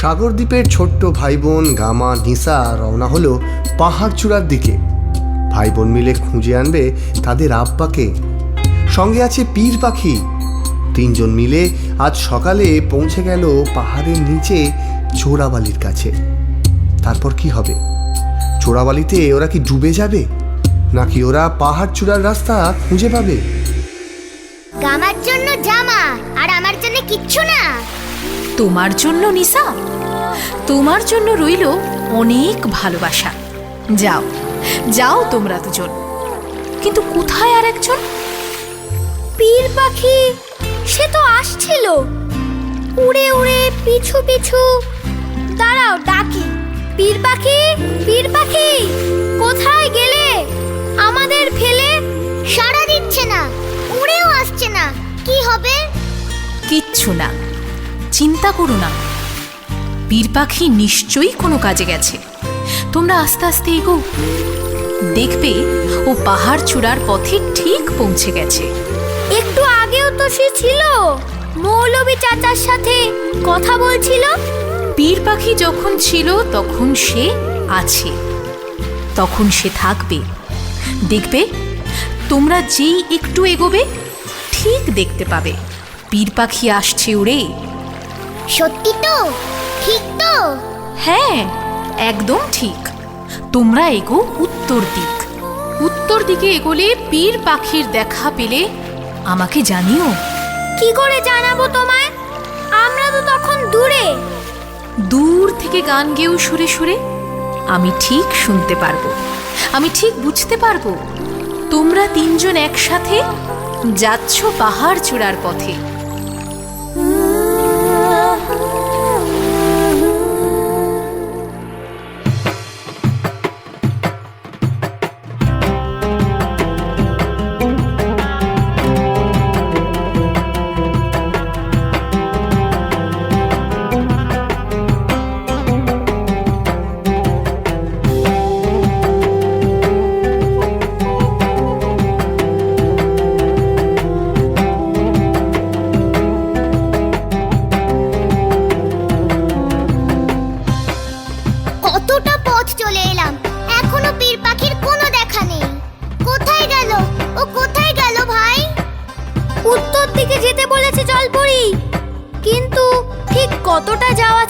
সাগরদ্বীপের ছোট্ট ভাই বোন গামা নিসা রওনা হলো পাহাড় চূড়ার দিকে। ভাই বোন মিলে খুঁজে আনবে তাদের আব্বাকে। সঙ্গে আছে পীর পাখি। তিনজন মিলে আজ সকালে পৌঁছে গেল পাহাড়ের নিচে চোরাবালির কাছে। তারপর কি হবে? চোরাবালিতে ওরা কি ডুবে যাবে? নাকি ওরা পাহাড় চূড়ার রাস্তা খুঁজে পাবে? গামার জন্য জামা, আর আমার জন্য কিচ্ছু না। তোমার জন্য নিসা। তোমার জন্য রইল অনেক ভালোবাসা। যাও যাও তোমরা দুজন। কিন্তু কোথায় আর একজন? পীর পাখি সে তো আসছিল। উড়ে উড়ে পিছু পিছু। দাঁড়াও ডাকি। পীর পাখি পীর পাখি কোথায় গেলে? আমাদের ফেলে সাড়া দিচ্ছে না উড়েও আসছে না। কি হবে? কিচ্ছু না। চিন্তা করো না। বীর পাখি নিশ্চয়ই কোনো কাজে গেছে। তোমরা আস্তে আস্তে এগো। দেখবে ও পাহাড় চূড়ার পথে ঠিক পৌঁছে গেছে। একটু আগেও তো সে ছিল। মৌলবী চাচার সাথে কথা বলছিল। বীর পাখি যখন ছিল তখন সে আছে। তখন সে থাকবে। দেখবে তোমরা যেই একটু এগোবে ঠিক দেখতে পাবে। বীর পাখি আসছে উড়ে। সত্যি তো? ঠিক তো? হ্যাঁ একদম ঠিক। তোমরা এগো উত্তর দিক। উত্তর দিকে এগোলে পীর পাখির দেখা পেলে আমাকে জানিও। কি করে জানাব তোমায়? আমরা তো তখন দূরে। দূর থেকে গান গেয়েও সুরে সুরে আমি ঠিক শুনতে পারব। আমি ঠিক বুঝতে পারব। তোমরা তিনজন একসাথে যাচ্ছ পাহাড় চূড়ার পথে।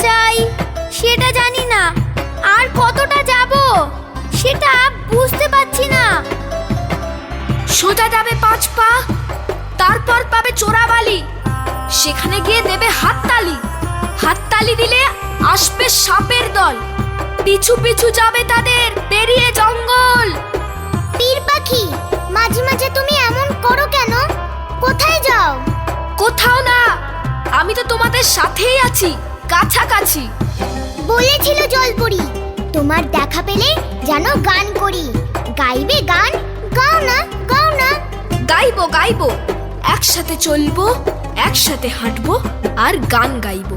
চাই? সেটা জানি না। আর কতটা যাব? সেটা বুঝতে পারছি না। সোজা যাবে পাঁচ পা তারপর পাবে চোরাবালি। সেখানে গিয়ে দেবে হাততালি। হাততালি দিলে আসবে সাপের দল। পিছু পিছু যাবে তাদের পেরিয়ে জঙ্গল। পীর পাখি মাঝে মাঝে তুমি এমন করো কেন? কোথায় যাও? কোথাও না। আমি তো তোমাদের সাথেই আছি। কাছাকাছি। বলেছিল জলপরি তোমার দেখা পেলে যেন গান করি। গাইবে গান গাও না গাও না। গাইবো গাইবো। একসাথে চলবো একসাথে হাঁটবো আর গান গাইবো।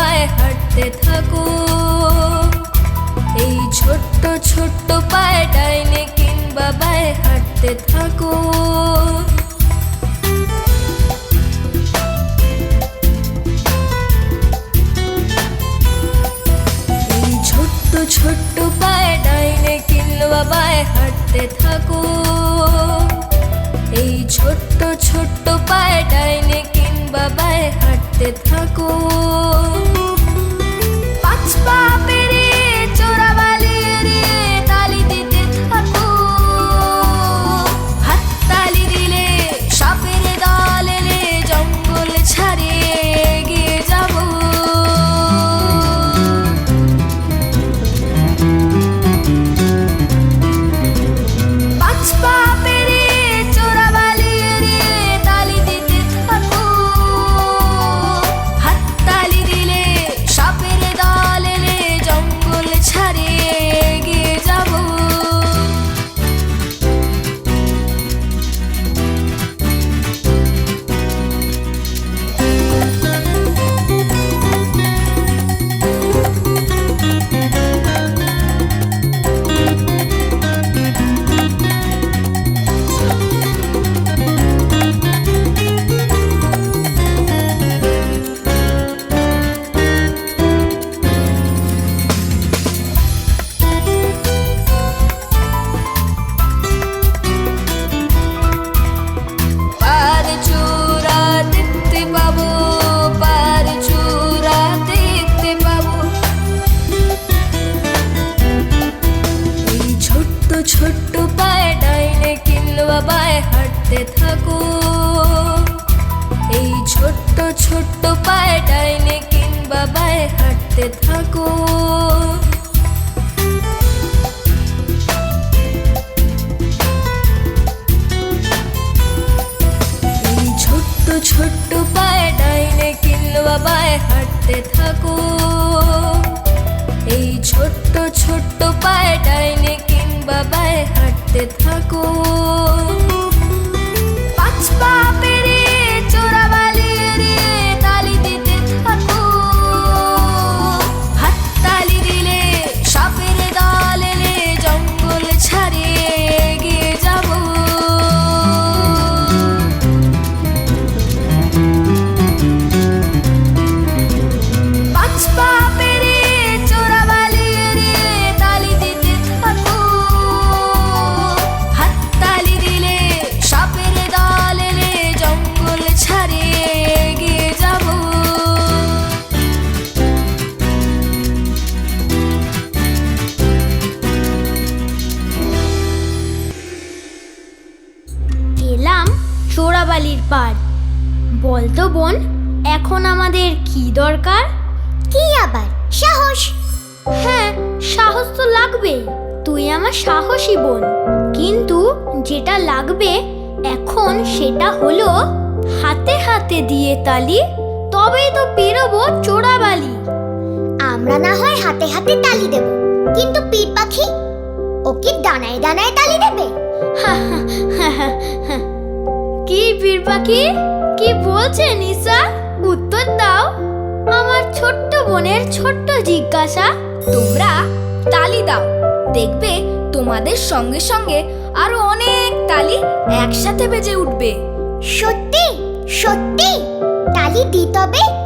বায়ে হাঁটতে থাকো। এই ছোট্ট ছোট্ট পায়ে ডাইনে কিংবা বায়ে হাঁটতে থাকো। এই ছোট্ট ছোট্ট পায়ে ডাইনে কিংবা বায়ে হাঁটতে থাকো। এই ছোট্ট ছোট্ট পায়ে ডাইনে কিংবা বায়ে হাঁটতে থাকো পাঁচ পা পেরিয়ে হাঁটতে থাকো। এই ছোট্ট ছোট্ট পায়ে ডাইনে কিংবা বায়ে হাঁটতে থাকো। ছোট্ট ছোট্ট পায়ে ডাইনে কিংবা বায়ে হাঁটতে থাকো। আমার সাহসী বোন। কিন্তু যেটা লাগবে এখন সেটা হলো হাতে হাতে দিয়ে তালি তবেই তো পেরোবো চোরাবালি। আমরা না হয় হাতে হাতে তালি দেব কিন্তু পীর পাখি ও কি ডানায় ডানায় তালি দেবে। কি পীর পাখি? কি বলছে নিসা? উত্তর দাও। আমার ছোট্ট বোনের ছোট্ট জিজ্ঞাসা তোমরা তালি দাও। দেখবে তোমাদের সঙ্গে সঙ্গে আরও অনেক তালি একসাথে বেজে উঠবে। সত্যি? সত্যি? তালি দি তবে?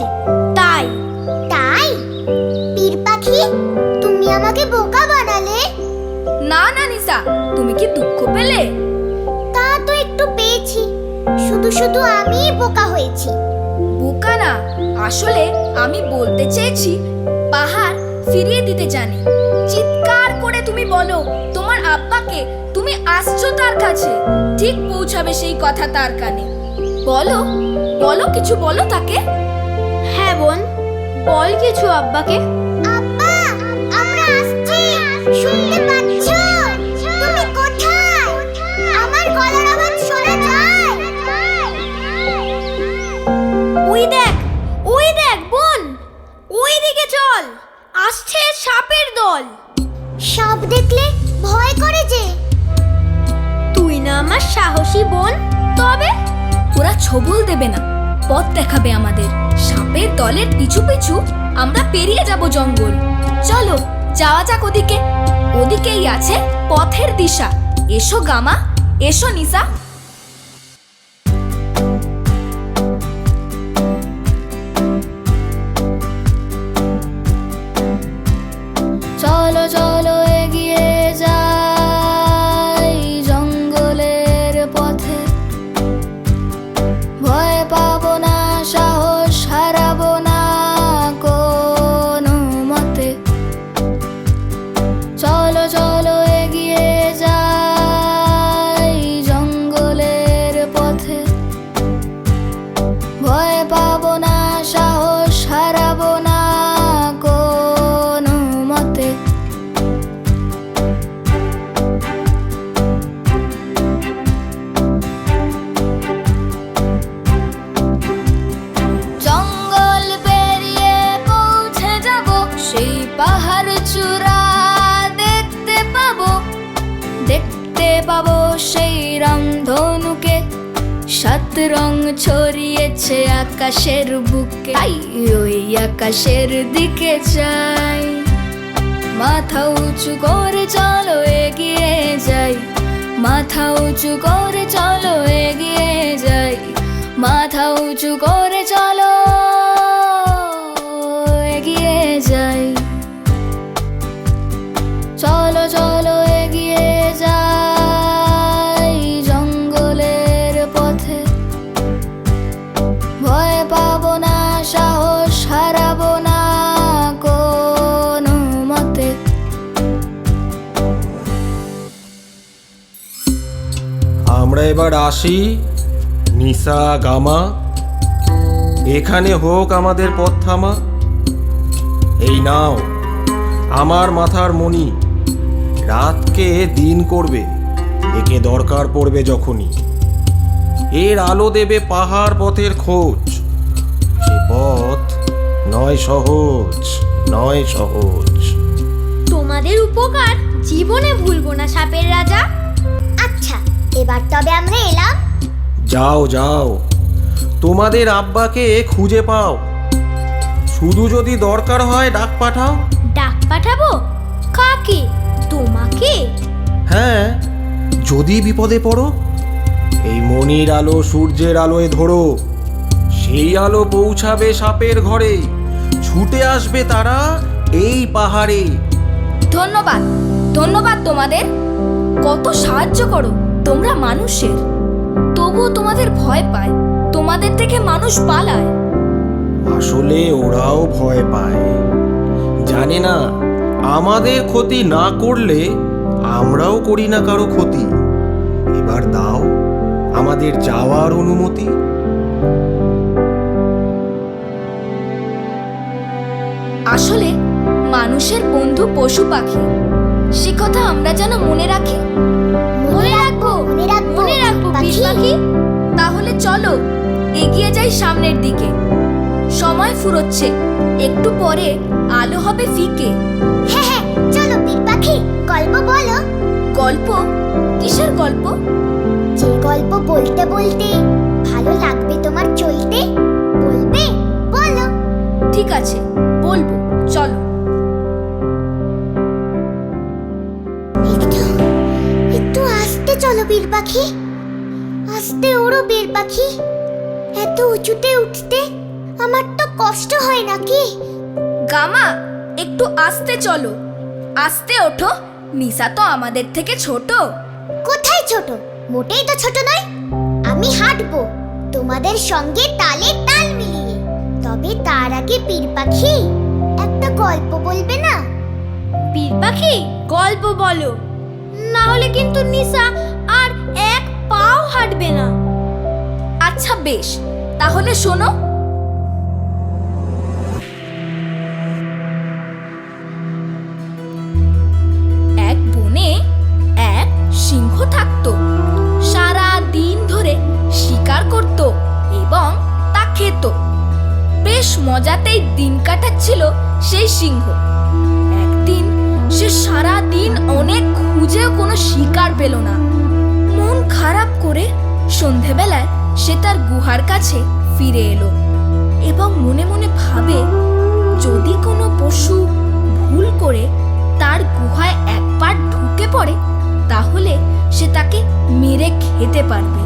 ফিরে তাই। তাই? পীর পাখি তুমি আমাকে বোকা বানালে? না না নিসা তুমি কি দুঃখ পেলে? তা তো একটু পেয়েছি। শুধু শুধু আমিই বোকা হয়েছি। বোকা না আসলে আমি বলতে চেয়েছি পাহাড় ফিরিয়ে দিতে জানি। চিৎকার করে তুমি বলো তোমার আব্বাকে তুমি আসছো তার কাছে। ঠিক পৌঁছাবে সেই কথা তার কানে। বলো বলো কিছু বলো তাকে। বল কিছু আব্বাকে। আব্বা আমরা আসছি। শুনতে পাচ্ছ? তুমি কোথায়? আমার গলার আওয়াজ শোনা যায়। ওই দেখ ওই দেখ বোন ওই দিকে চল আসছে সাপের দল। সাপ দেখলে ভয় করে যে। তুই না আমার সাহসী বোন তবে ওরা ছবল দেবে না। পথ দেখাবে আমাদের। সাপের দলের পিছু পিছু আমরা পেরিয়ে যাব জঙ্গল। চলো, যাওয়া যাক ওদিকে। ওদিকেই আছে পথের দিশা। এসো গামা, এসো নিসা। রং ছড়িয়েছে আকাশের বুকে। তাই ওই আকাশের দিকে চাই। মাথা উঁচু করে চলো এগিয়ে যাই। মাথা উঁচু করে চলো এগিয়ে যাই। মাথা উঁচু করে চলো। আমরা এবার আসি নিসা গামা। এখানে হোক আমাদের পথ থামা এই নাও, আমার মাথার মণি। রাতকে দিন করবে, একে দরকার পড়বে যখনই। এর আলো দেবে পাহাড় পথের খোঁজ। সে পথ নয় সহজ নয় সহজ। তোমাদের উপকার জীবনে ভুলবো না সাপের রাজা। এবার তবে আমরা এলাম। যাও যাও। তোমাদের আব্বাকে খুঁজে পাও। শুধু যদি দরকার হয় ডাক পাঠাও। ডাক পাঠাবো? কাকে? তোমাকে? হ্যাঁ যদি বিপদে পড়ো এই মনির আলো সূর্যের আলোয় ধরো। সেই আলো পৌঁছাবে সাপের ঘরে। ছুটে আসবে তারা এই পাহাড়ে। ধন্যবাদ ধন্যবাদ তোমাদের। কত সাহায্য করো। তোমরা মানুষের। তবুও তোমাদের ভয় পায় তোমাদের থেকে মানুষ পালায়। আসলে ওরাও ভয় পায়। জানে না আমাদের ক্ষতি না করলে আমরাও করি না কারও ক্ষতি। এবার দাও আমাদের যাওয়ার অনুমতি। আসলে মানুষের বন্ধু পশু পাখি সে কথা আমরা যেন মনে রাখি। মনে রাখব মনে রাখব পাখি। তাহলে চলো এগিয়ে যাই সামনের দিকে। সময় ফুরোচ্ছে একটু পরে আলো হবে ফিকে। হ্যাঁ হ্যাঁ চলো বীর পাখি গল্প বলো। গল্প? কিসের গল্প? যে গল্প বলতে বলতে ভালো লাগবে তোমার চলতে? বলবে? বলো। ঠিক আছে বলব চলো। চলো বীর পাখি। আস্তে ওড়ো বীর পাখি। এত উঁচুতে উঠতে আমার তো কষ্ট হয় নাকি? গামা একটু আস্তে চলো। আস্তে ওঠো নিশা তো আমাদের থেকে ছোট। কোথায় ছোট? মোটেই তো ছোট নয়। আমি হাঁটবো তোমাদের সঙ্গে তালে তাল মিলিয়ে। তবে তার আগে পীর পাখি একটা গল্প বলবে না? পীর পাখি গল্প বলো। না হলে কিন্তু নিশা আর এক পাও হাঁটবে না। আচ্ছা বেশ, তাহলে শোনো। এক বনে এক সিংহ থাকতো। সারা দিন ধরে শিকার করত এবং তা খেত। বেশ মজাতেই দিন কাটাচ্ছিল সেই সিংহ। সে সারা দিন অনেক খুঁজেও কোনো শিকার পেল না। মন খারাপ করে সন্ধেবেলায় সে তার গুহার কাছে ফিরে এলো এবং মনে মনে ভাবে, যদি কোনো পশু ভুল করে তার গুহায় একবার ঢুকে পড়ে, তাহলে সে তাকে মেরে খেতে পারবে।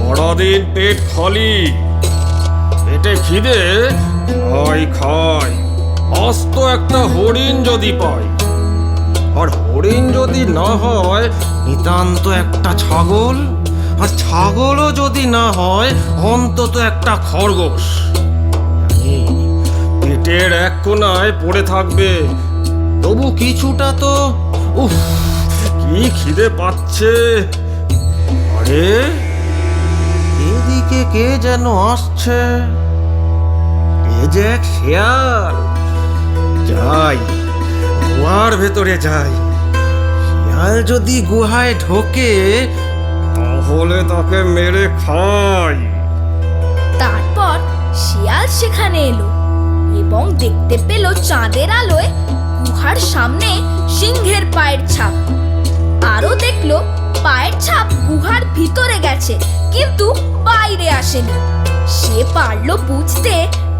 সারাদিন পেট খালি পেটে খিদে খাই খাই অস্ত একটা হরিণ যদি পায়। আর হরিণ যদি না হয়, নিতান্ত একটা ছাগল। আর ছাগলও যদি না হয়, অন্তত একটা খরগোশ। পেটের এক কোনায় পড়ে থাকবে। তবু কিছুটা তো, উফ, কি খিদে পাচ্ছে। আরে, এদিকে কে যেন আসছে? এ যে এক শেয়াল। যাই, গুহার ভেতরে যাই। শিয়াল যদি গুহায় ঢোকে, তাহলে তাকে মেরে খাই। তারপর শিয়াল সেখানে এলো এবং দেখতে পেল চাঁদের আলোয় গুহার সামনে সিংহের পায়ের ছাপ। আরও দেখল পায়ের ছাপ গুহার ভিতরে গেছে, কিন্তু বাইরে আসেনি। সে পারল বুঝতে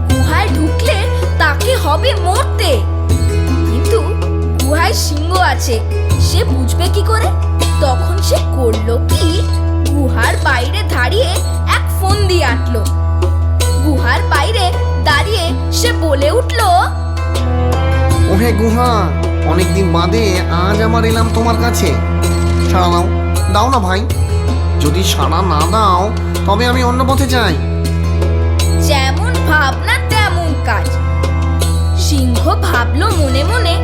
গুহায় ঢুকলে তাকে হবে মরতে। কিন্তু গুহায় সিংহ আছে, সে বুঝবে কি করে? তখন সে করল কি? গুহার বাইরে দাঁড়িয়ে এক ফোন দিয়ে আটলো। গুহার বাইরে দাঁড়িয়ে সে বলে উঠল, ওহে গুহা, অনেকদিন বাদে আজ আমার এলাম তোমার কাছে। সাড়া দাও দাও না ভাই। যদি সাড়া না দাও, তবে আমি অন্য পথে যাই। কাজ। সিংহ ভাবলো মনে মনে,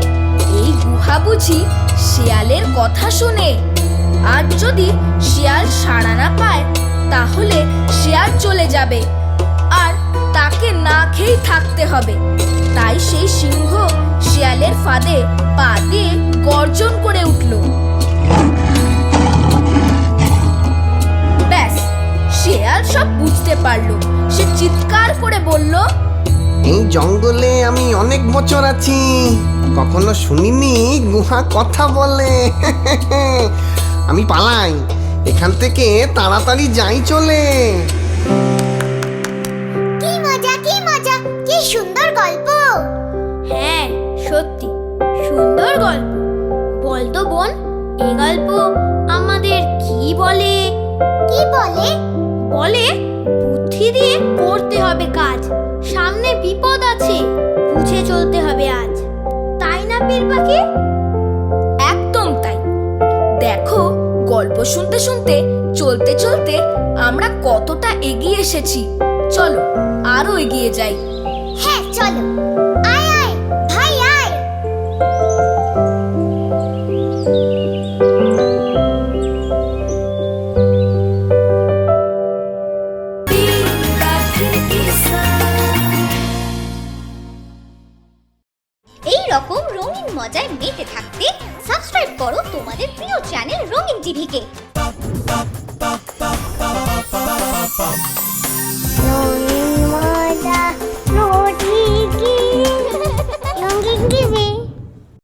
এই গুহা বুঝি শিয়ালের কথা শুনে। আর যদি শিয়াল সাড়া না পায়, তাহলে শিয়াল চলে যাবে। আর তাকে না খেয়েই থাকতে হবে। তাই সেই সিংহ শিয়ালের ফাঁদে পা দিয়ে গর্জন করে উঠল। ব্যাস, শেয়াল সব বুঝতে পারল। সে চিৎকার করে বলল এই জঙ্গলে আমি অনেক বছর আছি। কখনো শুনিনি গুহা কথা বলে। আমি পালাই। এখান থেকে তাড়াতাড়ি যাই চলে। কি মজা কি মজা কি সুন্দর গল্প। হ্যাঁ সত্যি সুন্দর গল্প। বলতো বোন এই গল্প আমাদের কি বলে? কি বলে? বলে বুদ্ধি দিয়ে করতে হবে কাজ। সামনে বিপদ আছে, বুঝে চলতে হবে আজ। তাই না, পীর পাখি? একদম তাই। দেখো, গল্প শুনতে শুনতে, চলতে চলতে আমরা কতটা এগিয়ে এসেছি। চলো, আরও এগিয়ে যাই। হ্যাঁ চলো।